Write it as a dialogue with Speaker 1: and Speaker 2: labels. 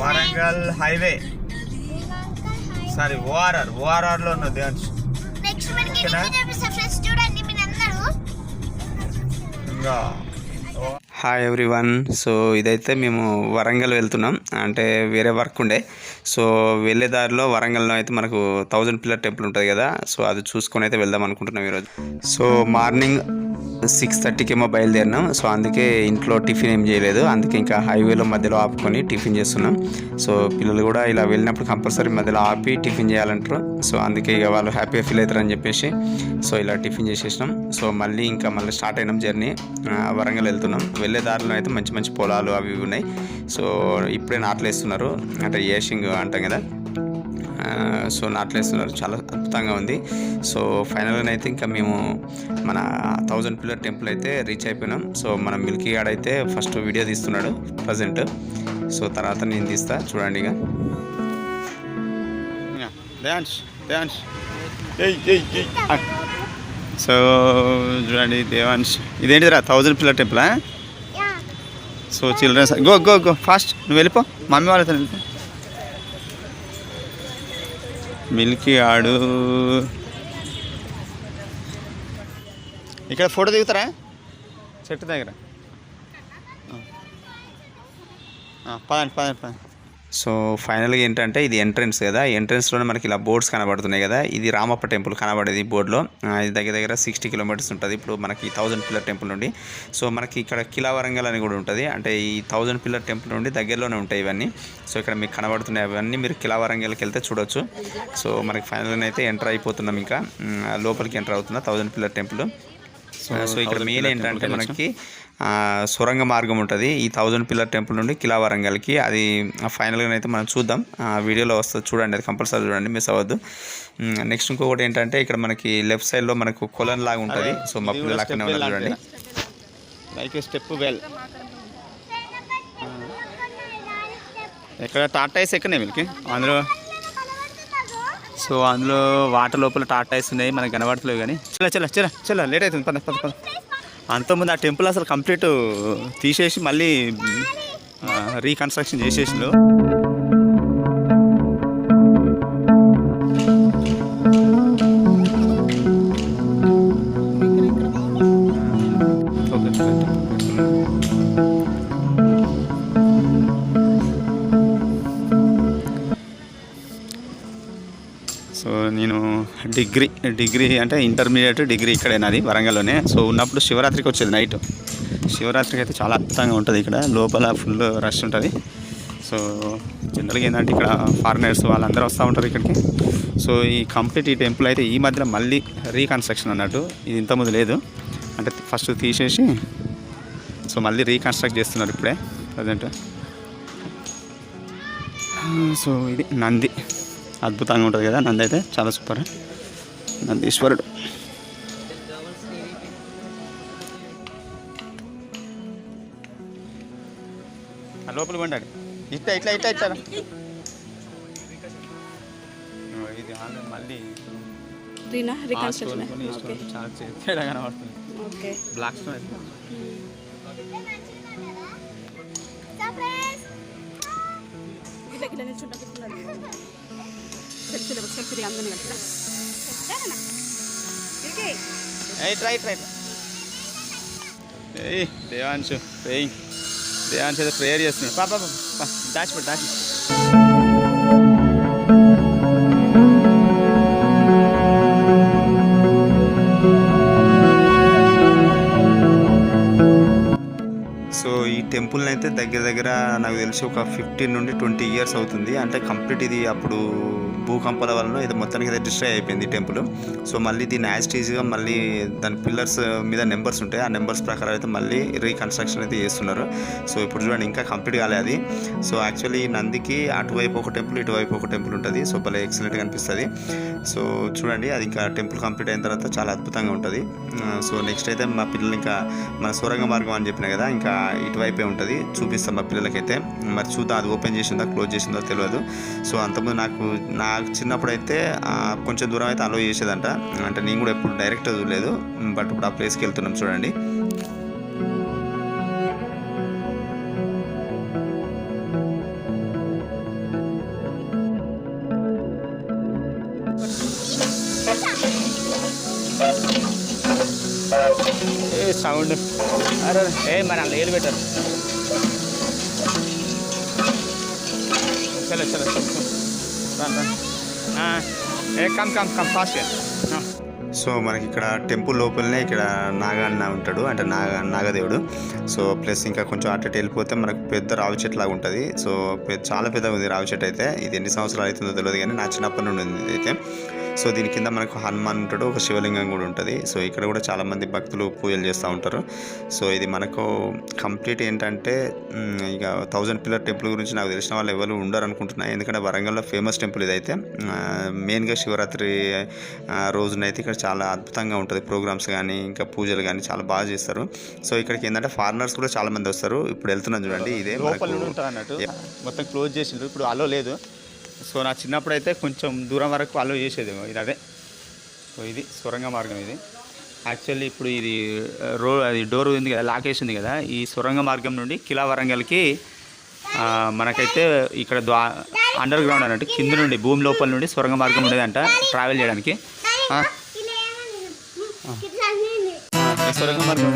Speaker 1: Warangal highway sorry ORR ఓఆర్ఆర్లో ఉన్నది
Speaker 2: next మనకి
Speaker 1: ఓకేనా?
Speaker 2: రింగే చూపిస్తా ఫ్రెండ్స్ చూడండి మీరందరూ?
Speaker 1: ఇంకా
Speaker 3: హాయ్ ఎవ్రీవన్ సో ఇదైతే మేము వరంగల్ వెళ్తున్నాం. అంటే వేరే వర్క్ ఉండే. సో వెళ్ళే దారిలో వరంగల్లో అయితే మనకు థౌజండ్ పిల్లర్ టెంపుల్ ఉంటుంది కదా సో అది చూసుకొని అయితే వెళ్దాం అనుకుంటున్నాం ఈరోజు. సో మార్నింగ్ సిక్స్ థర్టీకేమో బయలుదేరినాం సో అందుకే ఇంట్లో టిఫిన్ ఏం చేయలేదు. అందుకే ఇంకా హైవేలో మధ్యలో ఆపుకొని టిఫిన్ చేస్తున్నాం. సో పిల్లలు కూడా ఇలా వెళ్ళినప్పుడు కంపల్సరీ మధ్యలో ఆపి టిఫిన్ చేయాలంటారు. సో అందుకే ఇక వాళ్ళు హ్యాపీగా ఫీల్ అవుతారని చెప్పేసి సో ఇలా టిఫిన్ చేసేసినాం. సో మళ్ళీ ఇంకా మళ్ళీ స్టార్ట్ అయినాం జర్నీ. వరంగల్ వెళ్తున్నాం. వెళ్ళే దారిలో అయితే మంచి మంచి పొలాలు అవి ఉన్నాయి. సో ఇప్పుడే నాట్లు వేస్తున్నారు అంటే ఏషింగ్ అంటాం కదా సో నాట్లు వేస్తున్నారు చాలా అద్భుతంగా ఉంది. సో ఫైనల్గా అయితే ఇంకా మేము మన థౌజండ్ పిల్లర్ టెంపుల్ అయితే రీచ్ అయిపోయినాం. సో మన మిల్కీ గాడ్ అయితే ఫస్ట్ వీడియో తీస్తున్నాడు ప్రజెంట్. సో తర్వాత నేను తీస్తా చూడండి ఇక. డ్యాన్స్ డ్యాన్స్ సో చూడండి దేవాన్స్ ఇదేంటిదిరా thousand pillar టెంపులా? So children's go go go fast నువ్వు వెళ్ళిపో మమ్మీ వాళ్ళతో వెళ్ళిపో. మిల్కీ ఆడు. ఇక్కడ ఫోటో దిగుతారా? చెట్టు దగ్గర. పదండి పదండి పదండి. సో ఫైనల్గా ఏంటంటే ఇది ఎంట్రన్స్ కదా. ఎంట్రన్స్లోనే మనకి ఇలా బోర్డ్స్ కనబడుతున్నాయి కదా. ఇది రామప్ప టెంపుల్ కనబడేది బోర్డులో. ఇది దగ్గర దగ్గర సిక్స్టీ కిలోమీటర్స్ ఉంటుంది. ఇప్పుడు మనకి థౌజండ్ పిల్లర్ టెంపుల్ నుండి. సో మనకి ఇక్కడ కిలా వరంగల్ అని కూడా ఉంటుంది. అంటే ఈ థౌజండ్ పిల్లర్ టెంపుల్ నుండి దగ్గరలోనే ఉంటాయి ఇవన్నీ. సో ఇక్కడ మీకు కనబడుతున్నాయి అవన్నీ. మీరు కిలా వరంగల్కి వెళ్తే చూడొచ్చు. సో మనకి ఫైనల్గా అయితే ఎంటర్ అయిపోతున్నాం ఇంకా. లోపలికి ఎంటర్ అవుతున్నా థౌజండ్ పిల్లర్ టెంపుల్. సో ఇక్కడ మెయిన్ ఏంటంటే మనకి సొరంగ మార్గం ఉంటుంది. ఈ థౌజండ్ పిల్లర్ టెంపుల్ నుండి కిలా వరంగల్కి అది ఫైనల్గా అయితే మనం చూద్దాం. ఆ వీడియోలో వస్తుంది చూడండి అది కంపల్సరీ చూడండి మిస్ అవ్వద్దు. నెక్స్ట్ ఇంకొకటి ఏంటంటే ఇక్కడ మనకి లెఫ్ట్ సైడ్లో మనకు కొలన్ లాగా ఉంటుంది. సో మా పిల్లలు అక్కడనే ఉన్నారు చూడండి. లైక్ స్టెప్ వెల్ ఇక్కడ టాటాయిస్ ఎక్కడే వీళ్ళకి? అందులో? సో అందులో వాటర్ లోపల టాటాయిస్ ఉన్నాయి మనకు కనబడతలేవు కానీ. చల చల చల చల లేట్ అవుతుంది పద పద పద. అంతకుముందు ఆ టెంపుల్ అసలు కంప్లీట్ తీసేసి మళ్ళీ రీకన్స్ట్రక్షన్ చేసేసిండు డిగ్రీ డిగ్రీ అంటే ఇంటర్మీడియట్ డిగ్రీ ఇక్కడే నాది వరంగల్లోనే. సో ఉన్నప్పుడు శివరాత్రికి వచ్చేది నైట్. శివరాత్రికి అయితే చాలా అద్భుతంగా ఉంటుంది ఇక్కడ. లోపల ఫుల్ రష్ ఉంటుంది. సో జనరల్గా ఏంటంటే ఇక్కడ ఫారినర్స్ వాళ్ళందరూ వస్తూ ఉంటారు ఇక్కడికి. సో ఈ కంప్లీట్ ఈ టెంపుల్ అయితే ఈ మధ్యలో మళ్ళీ రీకన్స్ట్రక్షన్ అన్నట్టు. ఇది ఇంతకుముందు లేదు. అంటే ఫస్ట్ తీసేసి సో మళ్ళీ రీకన్స్ట్రక్ట్ చేస్తున్నారు ఇప్పుడే. ప్రజెంట్ సో ఇది నంది. అద్భుతంగా ఉంటుంది కదా నంది అయితే. చాలా సూపర్. నందీశ్వరుడు. ఆ లోపల కొండాడు ఇట్లా ఇట్లా ఇట్లా. ఇట్లా ఇది మళ్ళీ చాలా తేడా కనబడుతుంది.
Speaker 4: ఓకే.
Speaker 3: బ్లాక్ స్టోన్
Speaker 4: సెల్ఫీ లేవు సెల్ఫీ దిగి అందరినీ కలిసి
Speaker 3: రైట్ రైట్ రైట్ ఏయ్ దేవాంశు ప్రేయింగ్ దేవాంశు ఏదో ప్రేయర్ చేస్తున్నాడు. పాప దాచిపెట్టు దాచి సో ఈ టెంపుల్ని అయితే దగ్గర దగ్గర నాకు తెలిసి ఒక ఫిఫ్టీన్ నుండి ట్వంటీ ఇయర్స్ అవుతుంది. అంటే కంప్లీట్ ఇది అప్పుడు భూకంపాల వలన ఇది మొత్తానికి అయితే డిస్ట్రాయ్ అయిపోయింది టెంపుల్ సో మళ్ళీ దీన్ని యాజ్టీజ్గా మళ్ళీ దాని పిల్లర్స్ మీద నెంబర్స్ ఉంటాయి. ఆ నెంబర్స్ ప్రకారం అయితే మళ్ళీ రీకన్స్ట్రక్షన్ అయితే చేస్తున్నారు. సో ఇప్పుడు చూడండి ఇంకా కంప్లీట్ కాలేదు అది. సో యాక్చువల్లీ నందికి అటువైపు ఒక టెంపుల్ ఇటువైపు ఒక టెంపుల్ ఉంటుంది. సో భలే ఎక్సలెంట్గా అనిపిస్తుంది సో చూడండి అది ఇంకా టెంపుల్ కంప్లీట్ అయిన తర్వాత చాలా అద్భుతంగా ఉంటుంది. సో నెక్స్ట్ అయితే మా పిల్లలు ఇంకా మన సొరంగ మార్గం అని చెప్పిన కదా ఇంకా ఇటువైపే ఉంటుంది. చూపిస్తాం మా పిల్లలకైతే. మరి చూద్దాం అది ఓపెన్ చేసిందా క్లోజ్ చేసిందో తెలియదు సో అంతకుముందు నాకు నా చిన్నప్పుడు అయితే కొంచెం దూరం అయితే అలో చేసేదంట. అంటే నేను కూడా ఎప్పుడు డైరెక్ట్ చూడలేదు బట్ ఇప్పుడు ఆ ప్లేస్కి వెళ్తున్నాం చూడండి.
Speaker 1: ఏ సౌండ్. అరే ఏ మరి అందులో ఏలు పెట్టారు చలో చలో. కమ్ కమ్ కమ్
Speaker 3: సో మనకి ఇక్కడ టెంపుల్ లోపలనే ఇక్కడ నాగా అన్న ఉంటాడు. అంటే నాగ నాగదేవుడు. సో ప్లస్ ఇంకా కొంచెం అటు ఇటు వెళ్ళిపోతే మనకు పెద్ద రావి చెట్టు లాగా ఉంటుంది. సో పెద్ద- చాలా పెద్దగా ఉంది రావి చెట్టు అయితే. ఇది ఎన్ని సంవత్సరాలు అవుతుందో తెలియదు కానీ నా చిన్నప్పటి నుండి ఉంది ఇది అయితే. సో దీని కింద మనకు హనుమాన్ ఉంటాడు ఒక శివలింగం కూడా ఉంటుంది. సో ఇక్కడ కూడా చాలా మంది భక్తులు పూజలు చేస్తూ ఉంటారు. సో ఇది మనకు కంప్లీట్ ఏంటంటే ఇక థౌజండ్ పిల్లర్ టెంపుల్ గురించి నాకు తెలిసిన వాళ్ళు ఎవరు ఉండరు అనుకుంటున్నా ఎందుకంటే వరంగల్లో ఫేమస్ టెంపుల్ ఇదైతే మెయిన్గా శివరాత్రి రోజునైతే ఇక్కడ చాలా అద్భుతంగా ఉంటుంది. ప్రోగ్రామ్స్ కానీ ఇంకా పూజలు కానీ చాలా బాగా చేస్తారు. సో ఇక్కడికి ఏంటంటే ఫారినర్స్ కూడా చాలా మంది వస్తారు. ఇప్పుడు వెళ్తున్నాం చూడండి ఇదే
Speaker 1: లోపల అన్నట్టు. మొత్తం క్లోజ్ చేసిండ్రు. ఇప్పుడు అలో లేదు. సో నా చిన్నప్పుడు అయితే కొంచెం దూరం వరకు అలో చేసేది ఇది అదే. సో ఇది సొరంగ మార్గం ఇది. యాక్చువల్లీ ఇప్పుడు ఇది రో అది డోర్ ఉంది కదా లాక్ వేసి ఉంది కదా ఈ సొరంగ మార్గం నుండి కిలా వరంగల్కి మనకైతే ఇక్కడ ద్వా అండర్ గ్రౌండ్ అన్నట్టు కింద నుండి భూమి లోపల నుండి సొరంగ మార్గం ఉండేదంట ట్రావెల్ చేయడానికి. సొరంగ మార్గం